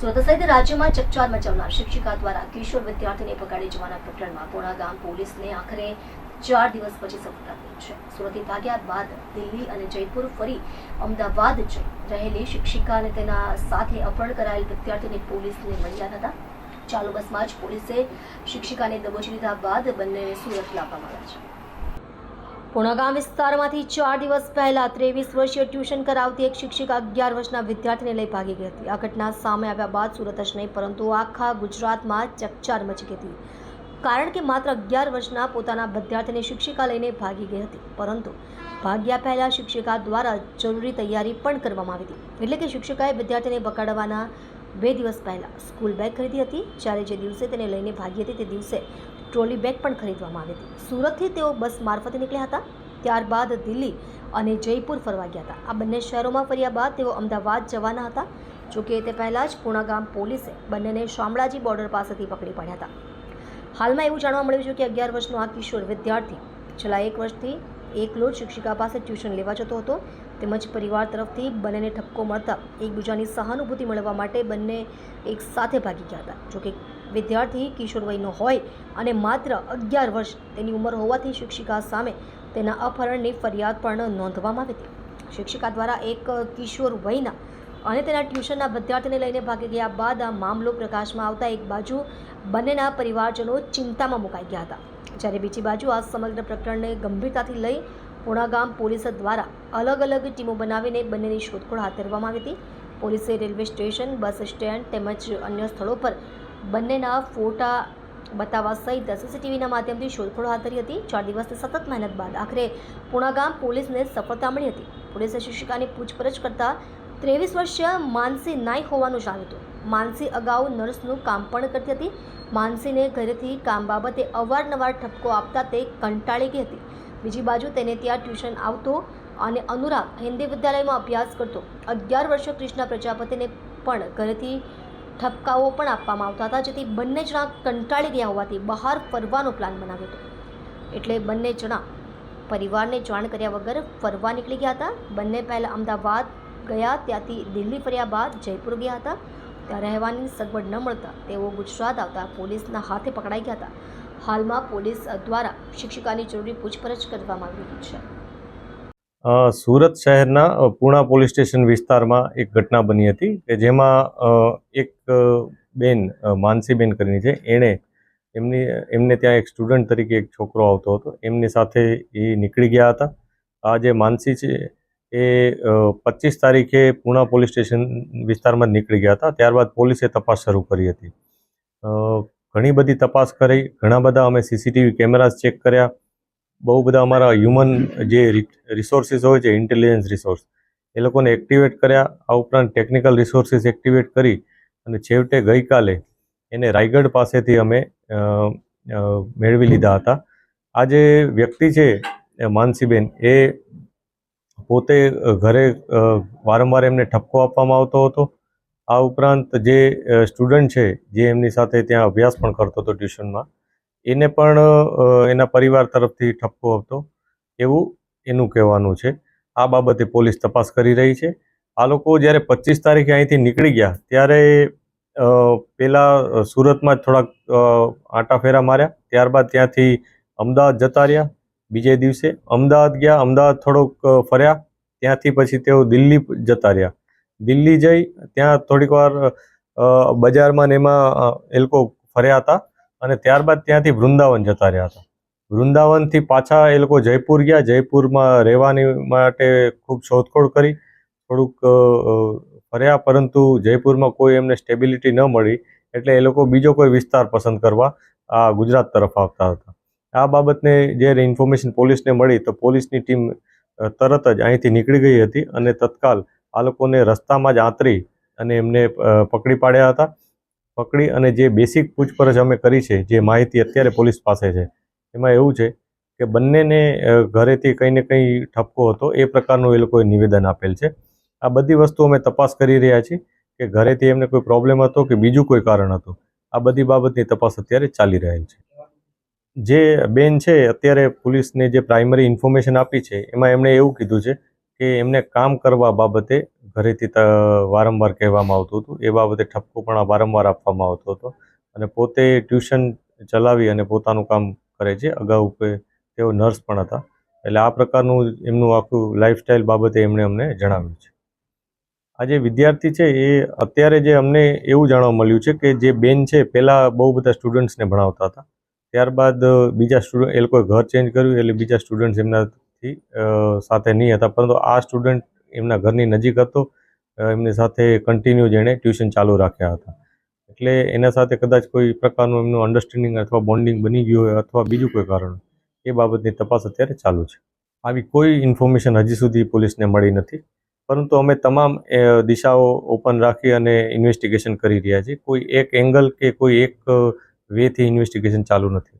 સુરત સહિત રાજ્યમાં ચકચાર મચાવનાર શિક્ષિકા દ્વારા કિશોર વિદ્યાર્થીને પકડી જવાના પ્રકરણમાં પોણા ગામ પોલીસને આખરે ચાર દિવસ પછી સફળતા મળી છે. સુરતથી ભાગ્યા બાદ દિલ્હી અને જયપુર ફરી અમદાવાદ જઈ રહેલી શિક્ષિકા અને તેના સાથે અપહરણ કરાયેલ વિદ્યાર્થીને પોલીસને મળ્યા હતા ચાલુ બસમાં જ પોલીસે શિક્ષિકાને દબોચી લીધા બાદ બંનેને સુરત લાવવામાં આવ્યા છે. પુણાગામ વિસ્તારમાંથી ચાર દિવસ પહેલા ત્રેવીસ વર્ષીય ટ્યુશન કરાવતી એક શિક્ષિકા અગિયાર વર્ષના વિદ્યાર્થીને લઈ ભાગી ગઈ હતી. આ ઘટના સામે આવ્યા બાદ સુરત જ નહીં, પરંતુ આખા ગુજરાતમાં ચકચાર મચી ગઈ હતી. કારણ કે માત્ર અગિયાર વર્ષના પોતાના વિદ્યાર્થીને શિક્ષિકા લઈને ભાગી ગઈ હતી. પરંતુ ભાગ્યા પહેલાં શિક્ષિકા દ્વારા જરૂરી તૈયારી પણ કરવામાં આવી હતી. એટલે કે શિક્ષિકાએ વિદ્યાર્થીને પકડવાના બે દિવસ પહેલાં સ્કૂલ બેગ ખરીદી હતી. જ્યારે જે દિવસે તેને લઈને ભાગી હતી તે દિવસે ટ્રોલી બેગ પણ ખરીદવામાં આવી હતી. સુરતથી તેઓ બસ મારફતે નીકળ્યા હતા. ત્યારબાદ દિલ્હી અને જયપુર ફરવા ગયા હતા. આ બંને શહેરોમાં ફર્યા બાદ તેઓ અમદાવાદ જવાના હતા. જોકે તે પહેલાં જ પૂણાગામ પોલીસે બંનેને શામળાજી બોર્ડર પાસેથી પકડી પડ્યા હતા. હાલમાં એવું જાણવા મળ્યું છે કે અગિયાર વર્ષનો આ કિશોર વિદ્યાર્થી છેલ્લા એક વર્ષથી એકલો જ શિક્ષિકા પાસે ટ્યુશન લેવા જતો હતો. તેમજ પરિવાર તરફથી બંનેને ઠપકો મળતા એકબીજાની સહાનુભૂતિ મેળવવા માટે બંને એક સાથે ભાગી ગયા હતા. જોકે વિદ્યાર્થી કિશોર વયનો હોય અને માત્ર અગિયાર વર્ષ તેની ઉંમર હોવાથી શિક્ષિકા સામે તેના અપહરણની ફરિયાદ પણ નોંધવામાં આવી હતી. શિક્ષિકા દ્વારા એક કિશોર વયના અને તેના ટ્યુશનના વિદ્યાર્થીને લઈને ભાગી ગયા બાદ આ મામલો પ્રકાશમાં આવતા એક બાજુ બંનેના પરિવારજનો ચિંતામાં મુકાઈ ગયા હતા. જ્યારે બીજી બાજુ આ સમગ્ર પ્રકરણને ગંભીરતાથી લઈ પૂણાગામ પોલીસ દ્વારા અલગ અલગ ટીમો બનાવીને બંનેની શોધખોળ હાથ ધરવામાં આવી હતી. પોલીસે રેલવે સ્ટેશન, બસ સ્ટેન્ડ તેમજ અન્ય સ્થળો પર બંનેના ફોટા બતાવવા સહિત સીસીટીવીના માધ્યમથી શોધખોળ હાથ ધરી હતી. ચાર દિવસની સતત મહેનત બાદ આખરે પૂણાગામ પોલીસને સફળતા મળી હતી. પોલીસે શિક્ષિકાની પૂછપરછ કરતા ત્રેવીસ વર્ષીય માનસી નાઈ હોવાનું જાણ્યું હતું. માનસી અગાઉ નર્સનું કામ પણ કરતી હતી. માનસીને ઘરેથી કામ બાબતે અવારનવાર ઠપકો આપતા તે કંટાળી ગઈ હતી. બીજી બાજુ તેને ત્યાં ટ્યુશન આવતો અને અનુરાગ હિન્દી વિદ્યાલયમાં અભ્યાસ કરતો. અગિયાર વર્ષીય ક્રિષ્ના પ્રજાપતિને પણ ઘરેથી ઠપકાઓ પણ આપવામાં આવતા હતા, જેથી બંને જણા કંટાળી ગયા હોવાથી બહાર ફરવાનો પ્લાન બનાવ્યો હતો. એટલે બંને જણા પરિવારને જાણ કર્યા વગર ફરવા નીકળી ગયા હતા. બંને પહેલાં અમદાવાદ ગયા, ત્યાંથી દિલ્હી ફર્યા બાદ જયપુર ગયા હતા. ત્યાં રહેવાની સગવડ ન મળતા તેઓ ગુજરાત આવતા પોલીસના હાથે પકડાઈ ગયા હતા. હાલમાં પોલીસ દ્વારા શિક્ષિકાની જરૂરી પૂછપરછ કરવામાં આવી રહી છે. સુરત શહેરના પૂણા પોલીસ સ્ટેશન વિસ્તારમાં એક ઘટના બની હતી કે જેમાં એક બેન માનસીબેન કરીને છે. એણે એમની, એમને ત્યાં એક સ્ટુડન્ટ તરીકે એક છોકરો આવતો હતો. એમની સાથે એ નીકળી ગયા હતા. આ જે માનસી છે એ પચીસ તારીખે પૂણા પોલીસ સ્ટેશન વિસ્તારમાં નીકળી ગયા હતા. ત્યારબાદ પોલીસે તપાસ શરૂ કરી હતી. ઘણી બધી તપાસ કરી. ઘણા બધા અમે સીસીટીવી કેમેરાઝ ચેક કર્યા. બહુ બધા અમારા હ્યુમન જે રિસોર્સિસ હોય છે ઇન્ટેલિજન્સ રિસોર્સ એ લોકોને એક્ટિવેટ કર્યા. આ ઉપરાંત ટેકનિકલ રિસોર્સિસ એક્ટિવેટ કરી અને છેવટે ગઈકાલે એને રાયગઢ પાસેથી અમે મેળવી લીધા હતા. આ જે વ્યક્તિ છે માનસીબેન, એ પોતે ઘરે વારંવાર એમને ઠપકો આપવામાં આવતો હતો. આ ઉપરાંત જે સ્ટુડન્ટ છે, જે એમની સાથે ત્યાં અભ્યાસ પણ કરતો હતો ટ્યુશનમાં એને પણ એના પરિવાર તરફથી ઠપકો આવતો એવું એનું કહેવાનું છે. આ બાબતે પોલીસ તપાસ કરી રહી છે. આ લોકો જ્યારે પચીસ તારીખે અહીંથી નીકળી ગયા, ત્યારે પહેલાં સુરતમાં જ થોડાક આંટાફેરા આંટા ફેરા માર્યા. ત્યારબાદ ત્યાંથી અમદાવાદ જતા રહ્યા. બીજે દિવસે અમદાવાદ ગયા. અમદાવાદ થોડોક ફર્યા. ત્યાંથી પછી તેઓ દિલ્હી જતા રહ્યા. દિલ્હી જઈ, ત્યાં થોડીક વાર બજારમાં ને એમાં એ લોકો ફર્યા હતા. અને ત્યારબાદ ત્યાંથી વૃંદાવન જતા રહ્યા હતા. વૃંદાવનથી પાછા એ લોકો જયપુર ગયા. જયપુરમાં રહેવાની માટે ખૂબ શોધખોળ કરી. થોડુંક ફર્યા, પરંતુ જયપુરમાં કોઈ એમને સ્ટેબિલિટી ન મળી. એટલે એ લોકો બીજો કોઈ વિસ્તાર પસંદ કરવા આ ગુજરાત તરફ આવતા હતા. આ બાબતને જ્યારે ઇન્ફોર્મેશન પોલીસને મળી, તો પોલીસની ટીમ તરત જ અહીંથી નીકળી ગઈ હતી અને તત્કાલ આ લોકોને રસ્તામાં જ આંતરી અને એમને પકડી પાડ્યા હતા. પકડી અને જે બેસિક પૂછપરછ અમે કરી છે, જે માહિતી અત્યારે પોલીસ પાસે છે, એમાં એવું છે કે બંનેને ઘરેથી કંઈ ને કંઈ ઠપકો હતો, એ પ્રકારનું એ લોકોએ નિવેદન આપેલ છે. આ બધી વસ્તુ અમે તપાસ કરી રહ્યા છીએ કે ઘરેથી એમને કોઈ પ્રોબ્લેમ હતો કે બીજું કોઈ કારણ હતું? આ બધી બાબતની તપાસ અત્યારે ચાલી રહેલ છે. જે બેન છે, અત્યારે પોલીસને જે પ્રાઇમરી ઇન્ફોર્મેશન આપી છે, એમાં એમણે એવું કીધું છે કે એમને કામ કરવા બાબતે ઘરેથી વારંવાર કહેવામાં આવતું હતું. એ બાબતે ઠપકો પણ વારંવાર આપવામાં આવતો હતો અને પોતે ટ્યુશન ચલાવી અને પોતાનું કામ કરે છે. અગાઉ તેઓ નર્સ પણ હતા. એટલે આ પ્રકારનું એમનું આખું લાઈફસ્ટાઈલ બાબતે એમણે અમને જણાવ્યું છે. આ જે વિદ્યાર્થી છે એ અત્યારે જે અમને એવું જાણવા મળ્યું છે કે જે બેન છે પહેલાં બહુ બધા સ્ટુડન્ટ્સને ભણાવતા હતા. ત્યારબાદ બીજા સ્ટુડન્ટ એ લોકોએ ઘર ચેન્જ કર્યું એટલે બીજા સ્ટુડન્ટ્સ એમનાથી સાથે નહીં હતા. પરંતુ આ સ્ટુડન્ટ એમના ઘરની નજીક હતો. એમની સાથે કન્ટિન્યુ જેણે ટ્યુશન ચાલુ રાખ્યા હતા. એટલે એના સાથે કદાચ કોઈ પ્રકારનું એમનું અન્ડરસ્ટેન્ડિંગ અથવા બોન્ડિંગ બની ગયું હોય અથવા બીજું કોઈ કારણ એ બાબતની તપાસ અત્યારે ચાલુ છે. આવી કોઈ ઇન્ફોર્મેશન હજી સુધી પોલીસને મળી નથી. પરંતુ અમે તમામ દિશાઓ ઓપન રાખી અને ઇન્વેસ્ટિગેશન કરી રહ્યા છીએ. કોઈ એક એંગલ કે કોઈ એક વેથી ઇન્વેસ્ટિગેશન ચાલુ નથી.